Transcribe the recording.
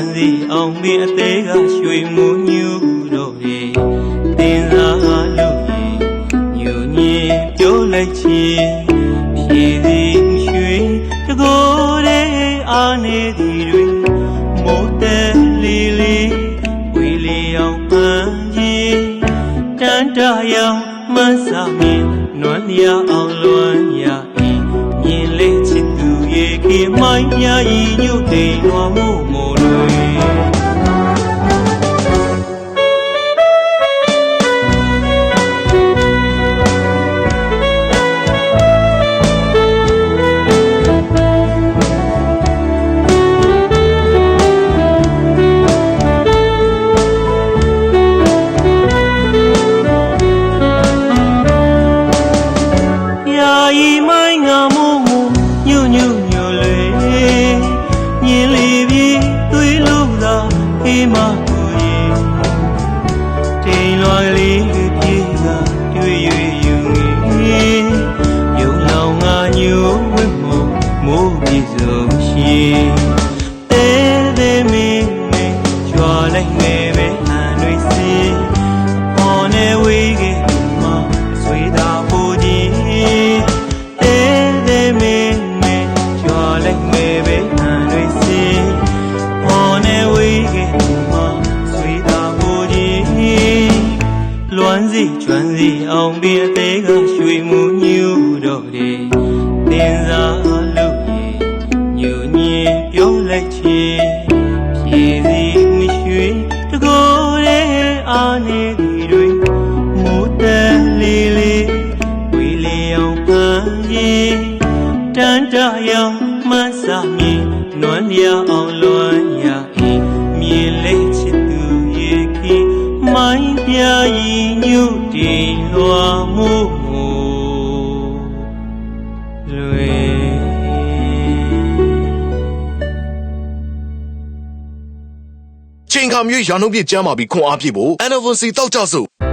စီကျွမ်းစီအောင်ပြီးအသေးကရွှေမှုညူတော့ရေတင်စားလို့ရေညူညင်ပြောလိုက်ချင်ဖြည်စီရွှေတကိုယ်လေးအားနေသည်တွေမိုးတဲလေးလေးဝေလီအောင်ပန်းကြီးတန်တရာမဆာမင်းနွမ်းလျာအောင်လွမ်းရ၏မြင်လေးချစ်သူရဲ့ခင်မိုင်းညာဤညွတ်တိမ်လွားမှု အေးမကိုရင်တိမ်လွားကလေးပြေးသာတွေ့၍ယူငေယုံလောင်ငါညိုဝတ်မို့မိုးပြေဆုံးရှင် လွမ်းစီကျွမ်းစီအောင်ပြီးအသေးကရွှေမှုညူတော့တယ်တင်စားလို့ရေညူညင်ပြောလိုက်ချင်ဖြည်စီမရွှေတကိုယ်ရဲ့အားနေသည်တွေမိုးတန်လေးလေးဝီလီအောင်ပန်း ပြဤညွတ်တင်လွာမှုလွေချိန်ခါမျိုးရာနှုန်းပြည့်ကျမ်းမာပြီးခွန်အားပြည့်ဖို့ NFC တောက်ကြစို့